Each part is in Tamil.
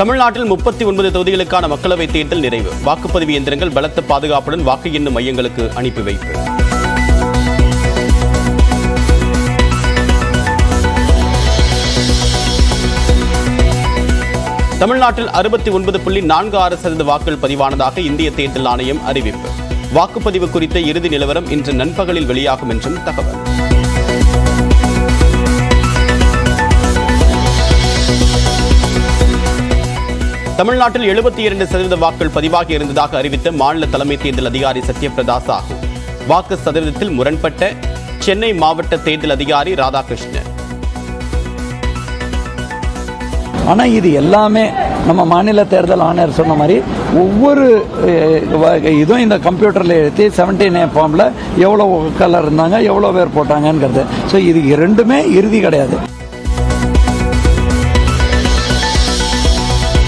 தமிழ்நாட்டில் முப்பத்தி ஒன்பது தொகுதிகளுக்கான மக்களவைத் தேர்தல் நிறைவு. வாக்குப்பதிவு இயந்திரங்கள் பலத்த பாதுகாப்புடன் வாக்கு எண்ணும் மையங்களுக்கு அனுப்பி வைப்பு. தமிழ்நாட்டில் அறுபத்தி ஒன்பது புள்ளி நான்கு ஆறு சதவீத வாக்குகள் பதிவானதாக இந்திய தேர்தல் ஆணையம் அறிவிப்பு. வாக்குப்பதிவு குறித்த இறுதி நிலவரம் இன்று நண்பகலில் வெளியாகும் என்றும் தகவல். தமிழ்நாட்டில் எழுபத்தி இரண்டு சதவீத வாக்குகள் பதிவாகி இருந்ததாக அறிவித்த மாநில தலைமை தேர்தல் அதிகாரி சத்யபிரதா சாஹூ. வாக்கு சதவீதத்தில் முரண்பட்ட சென்னை மாவட்ட தேர்தல் அதிகாரி ராதாகிருஷ்ணன். ஆனால் இது எல்லாமே நம்ம மாநில தேர்தல் ஆணையர் சொன்ன மாதிரி ஒவ்வொரு இதுவும் இந்த கம்ப்யூட்டரில் எழுதி செவன்டீன் ஏ ஃபார்மில் எவ்வளோ கலர் இருந்தாங்க எவ்வளோ பேர் போட்டாங்கங்கிறது. ஸோ இது ரெண்டுமே இறுதி கிடையாது.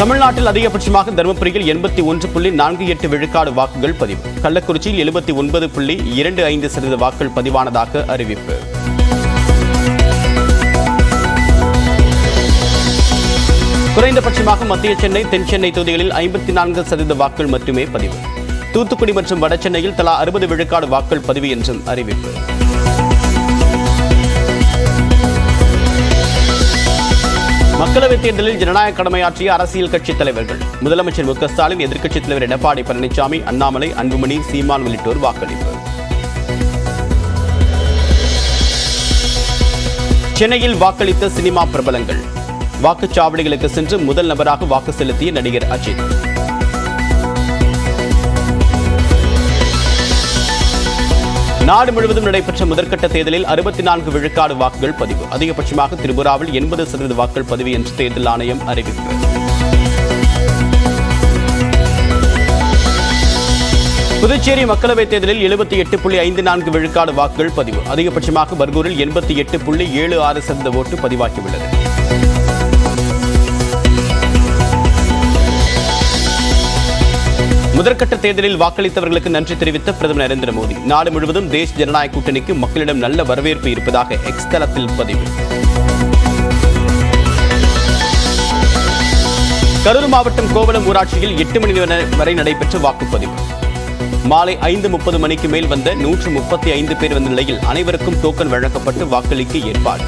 தமிழ்நாட்டில் அதிகபட்சமாக தருமபுரியில் எண்பத்தி ஒன்று புள்ளி நான்கு எட்டு விழுக்காடு வாக்குகள் பதிவு. கள்ளக்குறிச்சியில் எழுபத்தி ஒன்பது புள்ளி இரண்டு ஐந்து சதவீத வாக்குகள் பதிவானதாக அறிவிப்பு. குறைந்தபட்சமாக மத்திய சென்னை தென் சென்னை தொகுதிகளில் ஐம்பத்தி நான்கு சதவீத வாக்குகள் மட்டுமே பதிவு. தூத்துக்குடி மற்றும் வடசென்னையில் தலா அறுபது விழுக்காடு வாக்குகள் பதிவு என்றும் அறிவிப்பு. மக்களவைத் தேர்தலில் ஜனநாயக கடமையாற்றிய அரசியல் கட்சித் தலைவர்கள். முதலமைச்சர் மு க ஸ்டாலின் எதிர்க்கட்சித் தலைவர் எடப்பாடி பழனிசாமி அண்ணாமலை அன்புமணி சீமான் உள்ளிட்டோர் வாக்களிப்பு. சென்னையில் வாக்களித்த சினிமா பிரபலங்கள். வாக்குச்சாவடிகளுக்கு சென்று முதல் நபராக வாக்கு செலுத்திய நடிகர் அஜித். நாடு முழுவதும் நடைபெற்ற முதற்கட்ட தேர்தலில் அறுபத்தி நான்கு விழுக்காடு வாக்குகள் பதிவு. அதிகபட்சமாக திரிபுராவில் எண்பது சதவீத வாக்குகள் பதிவு என்று தேர்தல் ஆணையம் அறிவிப்பு. புதுச்சேரி மக்களவைத் தேர்தலில் எழுபத்தி எட்டு புள்ளி ஐந்து நான்கு விழுக்காடு வாக்குகள் பதிவு. அதிகபட்சமாக பர்கூரில் எண்பத்தி எட்டு புள்ளி ஏழு ஆறு சதவீத ஓட்டு பதிவாகியுள்ளது. முதற்கட்ட தேர்தலில் வாக்களித்தவர்களுக்கு நன்றி தெரிவித்த பிரதமர் நரேந்திர மோடி. நாடு முழுவதும் தேசிய ஜனநாயக கூட்டணிக்கு மக்களிடம் நல்ல வரவேற்பு இருப்பதாக எக்ஸ் தளத்தில் பதிவு. கரூர் மாவட்டம் கோவளம் ஊராட்சியில் எட்டு மணி நேரம் வரை நடைபெற்ற வாக்குப்பதிவு. மாலை ஐந்து முப்பது மணிக்கு மேல் வந்த நூற்று முப்பத்தி ஐந்து பேர் வந்த நிலையில் அனைவருக்கும் டோக்கன் வழங்கப்பட்டு வாக்களிக்க ஏற்பாடு.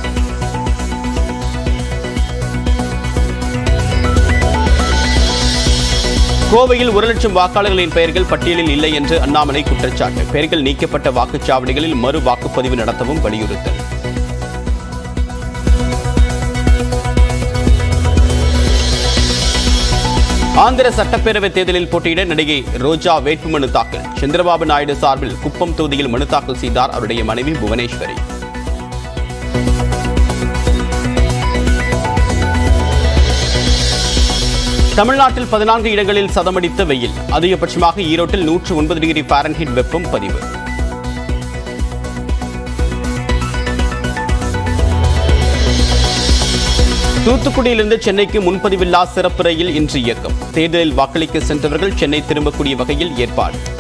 கோவையில் ஒரு லட்சம் வாக்காளர்களின் பெயர்கள் பட்டியலில் இல்லை என்று அண்ணாமலை குற்றச்சாட்டு. பெயர்கள் நீக்கப்பட்ட வாக்குச்சாவடிகளில் மறு வாக்குப்பதிவு நடத்தவும் வலியுறுத்தல். ஆந்திர சட்டப்பேரவை தேர்தலில் போட்டியிட நடிகை ரோஜா வேட்புமனு தாக்கல். சந்திரபாபு நாயுடு சார்பில் குப்பம் தொகுதியில் மனு தாக்கல் செய்தார் அவருடைய மனைவி புவனேஸ்வரி. தமிழ்நாட்டில் பதினான்கு இடங்களில் சதமடித்த வெயில். அதிகபட்சமாக ஈரோட்டில் நூற்று ஒன்பது டிகிரி பாரன்ஹீட் வெப்பம் பதிவு. தூத்துக்குடியிலிருந்து சென்னைக்கு முன்பதிவில்லா சிறப்பு ரயில் இன்று இயக்கம். தேர்தலில் வாக்களிக்க சென்றவர்கள் சென்னை திரும்பக்கூடிய வகையில் ஏற்பாடு.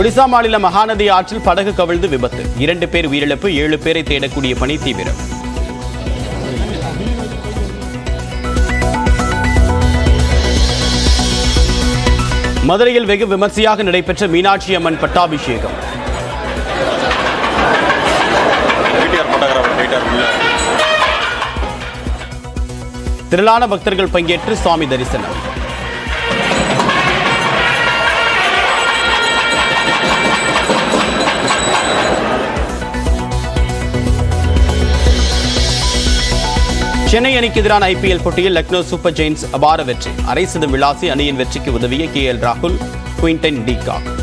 ஒடிசா மாநில மகாநதி ஆற்றில் படகு கவிழ்ந்து விபத்து. இரண்டு பேர் உயிரிழப்பு ஏழு பேரை தேடக்கூடிய பணி தீவிரம். மதுரையில் வெகு விமர்சையாக நடைபெற்ற மீனாட்சி அம்மன் பட்டாபிஷேகம். திரளான பக்தர்கள் பங்கேற்று சுவாமி தரிசனம். சென்னை அணிக்கு எதிரான ஐபிஎல் போட்டியில் லக்னோ சூப்பர் ஜெயின்ஸ் அபார வெற்றி. அரை சதம் விளாசி அணியின் வெற்றிக்கு உதவிய கே எல் ராகுல் குயின்டன் டிகாக்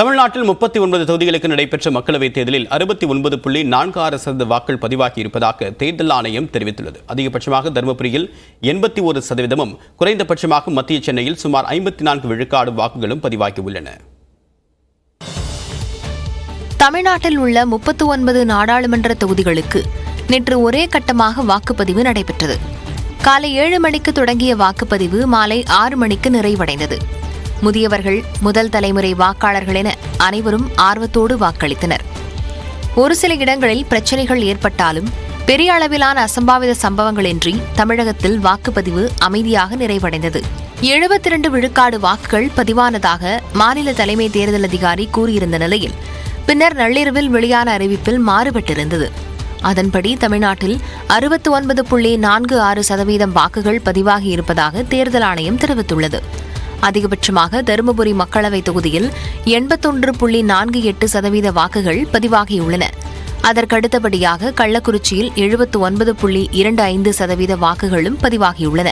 தமிழ்நாட்டில் முப்பத்தி ஒன்பது தொகுதிகளுக்கு நடைபெற்ற மக்களவைத் தேர்தலில் அறுபத்தி ஒன்பது புள்ளி நான்கு ஆறு சதவீத வாக்கள் பதிவாகி இருப்பதாக தேர்தல் ஆணையம் தெரிவித்துள்ளது. அதிகபட்சமாக தருமபுரியில் எண்பத்தி ஒரு சதவீதமும் குறைந்தபட்சமாக மத்திய சென்னையில் சுமார் ஐம்பத்தி நான்கு விழுக்காடு வாக்குகளும் பதிவாகியுள்ளன. தமிழ்நாட்டில் உள்ள முப்பத்தி ஒன்பது நாடாளுமன்ற தொகுதிகளுக்கு நேற்று ஒரே கட்டமாக வாக்குப்பதிவு நடைபெற்றது. காலை ஏழு மணிக்கு தொடங்கிய வாக்குப்பதிவு மாலை ஆறு மணிக்கு நிறைவடைந்தது. முதியவர்கள் முதல் தலைமுறை வாக்காளர்கள் என அனைவரும் ஆர்வத்தோடு வாக்களித்தனர். ஒரு சில இடங்களில் பிரச்சனைகள் ஏற்பட்டாலும் பெரிய அளவிலான அசம்பாவித சம்பவங்களின்றி தமிழகத்தில் வாக்குப்பதிவு அமைதியாக நிறைவடைந்தது. எழுபத்தி இரண்டு விழுக்காடு வாக்குகள் பதிவானதாக மாநில தலைமை தேர்தல் அதிகாரி கூறியிருந்த நிலையில் பின்னர் நள்ளிரவில் வெளியான அறிவிப்பில் மாறுபட்டிருந்தது. அதன்படி தமிழ்நாட்டில் அறுபத்தி ஒன்பது புள்ளி நான்கு ஆறு சதவீதம் வாக்குகள் பதிவாகி இருப்பதாக தேர்தல் ஆணையம் தெரிவித்துள்ளது. அதிகபட்சமாக தருமபுரி மக்களவைத் தொகுதியில் எண்பத்தொன்று புள்ளி நான்கு எட்டு சதவீத வாக்குகள் பதிவாகியுள்ளன. அதற்கடுத்தபடியாக கள்ளக்குறிச்சியில் எழுபத்து ஒன்பது புள்ளி இரண்டு ஐந்து சதவீத வாக்குகளும் பதிவாகியுள்ளன.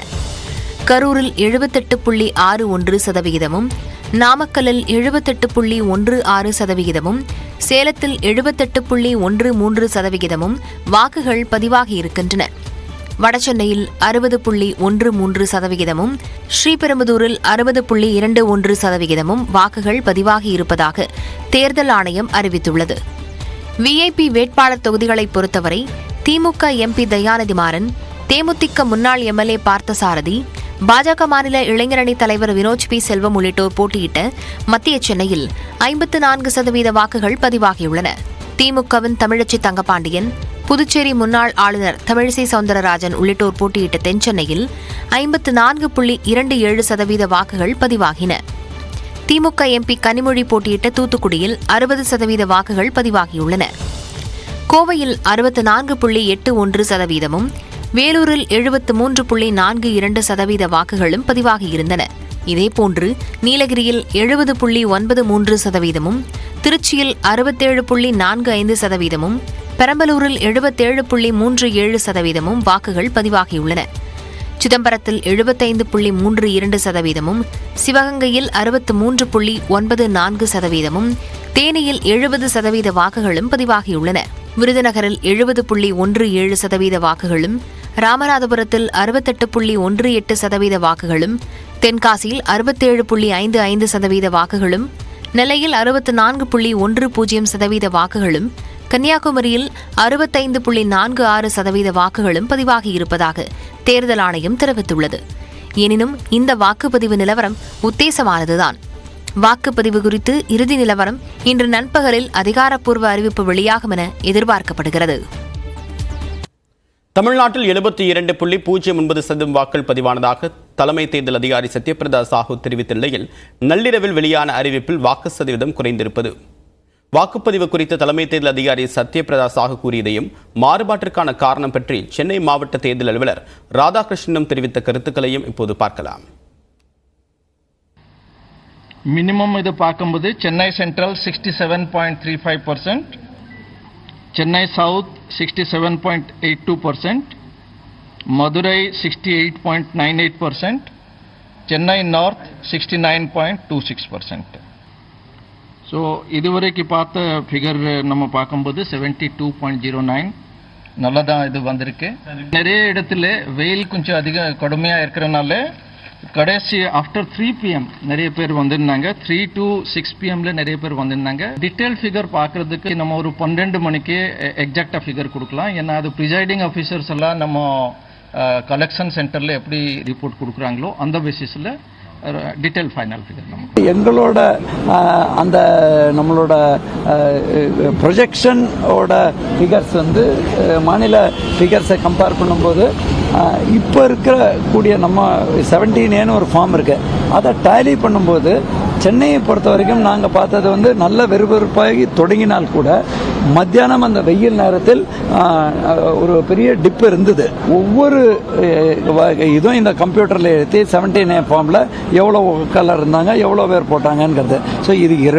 கரூரில் எழுபத்தெட்டு புள்ளி ஆறு ஒன்று சதவிகிதமும் நாமக்கல்லில் எழுபத்தெட்டு புள்ளி ஒன்று ஆறு சதவிகிதமும் சேலத்தில் எழுபத்தெட்டு புள்ளி ஒன்று மூன்று சதவிகிதமும் வாக்குகள் பதிவாகியிருக்கின்றன. வடசென்னையில் அறுபது புள்ளி ஒன்று மூன்று சதவிகிதமும் ஸ்ரீபெரும்புதூரில் அறுபது புள்ளி இரண்டு ஒன்று சதவிகிதமும் வாக்குகள் பதிவாகியிருப்பதாக தேர்தல் ஆணையம் அறிவித்துள்ளது. விஐபி வேட்பாளர் தொகுதிகளை பொறுத்தவரை திமுக எம்பி தயாநிதி மாறன் தேமுதிக முன்னாள் எம்எல்ஏ பார்த்தசாரதி பாஜக மாநில இளைஞரணி தலைவர் வினோஜ் பி. செல்வம் உள்ளிட்டோர் போட்டியிட்ட மத்திய சென்னையில் ஐம்பத்து நான்கு சதவீத வாக்குகள் பதிவாகியுள்ளன. திமுகவின் தமிழச்சி தங்கபாண்டியன் புதுச்சேரி முன்னாள் ஆளுநர் தமிழிசை சவுந்தரராஜன் உள்ளிட்டோர் போட்டியிட்ட தென்சென்னையில் ஐம்பத்து நான்கு புள்ளி இரண்டு ஏழு சதவீத வாக்குகள் பதிவாகின. திமுக எம்பி கனிமொழி போட்டியிட்ட தூத்துக்குடியில் அறுபது சதவீத வாக்குகள் பதிவாகியுள்ளன. கோவையில் அறுபத்து நான்கு புள்ளி எட்டு ஒன்று சதவீதமும் வேலூரில் எழுபத்து மூன்று புள்ளி நான்கு இரண்டு சதவீத வாக்குகளும் பதிவாகியிருந்தன. இதேபோன்று நீலகிரியில் எழுபது புள்ளி ஒன்பது மூன்று சதவீதமும் திருச்சியில் அறுபத்தேழு புள்ளி நான்கு ஐந்து சதவீதமும் பெரம்பலூரில் எழுபத்தேழு புள்ளி மூன்று ஏழு சதவீதமும் வாக்குகள் பதிவாகியுள்ளன. சிதம்பரத்தில் எழுபத்தைந்து புள்ளி மூன்று இரண்டு சதவீதமும் சிவகங்கையில் அறுபத்து மூன்று புள்ளி ஒன்பது நான்கு சதவீதமும் தேனியில் எழுபது சதவீத வாக்குகளும் பதிவாகியுள்ளன. விருதுநகரில் எழுபது புள்ளி ஒன்று ஏழு சதவீத வாக்குகளும் ராமநாதபுரத்தில் அறுபத்தெட்டு புள்ளி ஒன்று எட்டு சதவீத வாக்குகளும் தென்காசியில் அறுபத்தேழு புள்ளி ஐந்து ஐந்து சதவீத வாக்குகளும் நெல்லையில் அறுபத்து நான்கு புள்ளி ஒன்று பூஜ்ஜியம் சதவீத வாக்குகளும் கன்னியாகுமரியில் அறுபத்தைந்து புள்ளி நான்கு ஆறு சதவீத வாக்குகளும் பதிவாகியிருப்பதாக தேர்தல் ஆணையம் தெரிவித்துள்ளது. எனினும் இந்த வாக்குப்பதிவு நிலவரம் உத்தேசமானதுதான். வாக்குப்பதிவு குறித்து இறுதி நிலவரம் இன்று நண்பகலில் அதிகாரப்பூர்வ அறிவிப்பு வெளியாகும் என எதிர்பார்க்கப்படுகிறது. தமிழ்நாட்டில் எழுபத்தி இரண்டு புள்ளி பூஜ்ஜியம் ஒன்பது சதவீதம் வாக்கள் பதிவானதாக தலைமை தேர்தல் அதிகாரி சத்யபிரதா சாஹூ தெரிவித்த நிலையில் நள்ளிரவில் வெளியான அறிவிப்பில் வாக்கு சதவீதம் குறைந்திருப்பது. வாக்குப்பதிவு குறித்து தலைமை தேர்தல் அதிகாரி சத்யபிரதா சாகு கூறியதையும் மாறுபாட்டிற்கான காரணம் பற்றி சென்னை மாவட்ட தேர்தல் அலுவலர் ராதாகிருஷ்ணனும் தெரிவித்த கருத்துக்களையும் இப்போது பார்க்கலாம். மினிமம் இது பார்க்கும்போது Chennai central sixty seven point three five percent Chennai south sixty seven point eight two percent Madurai sixty eight point nine eight percent Chennai north sixty nine point two six percent. So இதுவரைக்கும் பார்த்த ஃபிகர் நம்ம பார்க்கும்போது seventy two point zero nine நல்லதான் இது வந்திருக்கு. நிறைய இடத்துல வெயில் கொஞ்சம் அதிக கடுமையாக இருக்கிறனால கடைசி ஆஃப்டர் த்ரீ பிஎம் நிறைய பேர் வந்திருந்தாங்க. த்ரீ டு சிக்ஸ் பிஎம்ல நிறைய பேர் வந்திருந்தாங்க. டீட்டெயில் ஃபிகர் பார்க்கறதுக்கு நம்ம ஒரு பன்னெண்டு மணிக்கு எக்ஸாக்டா ஃபிகர் கொடுக்கலாம். ஏன்னா அது ப்ரிசைடிங் ஆஃபீஸர்ஸ் எல்லாம் நம்ம கலெக்ஷன் சென்டர்ல எப்படி ரிப்போர்ட் கொடுக்குறாங்களோ அந்த பேசிஸில் டீட்டெயில் ஃபைனல் ஃபிகர் நமக்கு எங்களோட அந்த நம்மளோட ப்ரொஜெக்ஷனோட ஃபிகர்ஸ் வந்து மாநில ஃபிகர்ஸை கம்பேர் பண்ணும்போது இப்போ இருக்கிற கூடிய நம்ம செவன்டீன் ஏன்னு ஒரு ஃபார்ம் இருக்குது அதை டேலி பண்ணும்போது சென்னையை பொறுத்த வரைக்கும் நாங்கள் பார்த்தது வந்து நல்ல வெறுவெறுப்பாகி தொடங்கினால் கூட மத்தியானம் அந்த வெயில் நேரத்தில் ஒரு பெரிய டிப் இருந்தது. ஒவ்வொரு இதுவும் இந்த கம்ப்யூட்டரில் எழுத்தி செவன்டீன் ஏ ஃபார்மில் எவ்வளோ கலர் இருந்தாங்க எவ்வளோ பேர் போட்டாங்கங்கிறது. ஸோ இது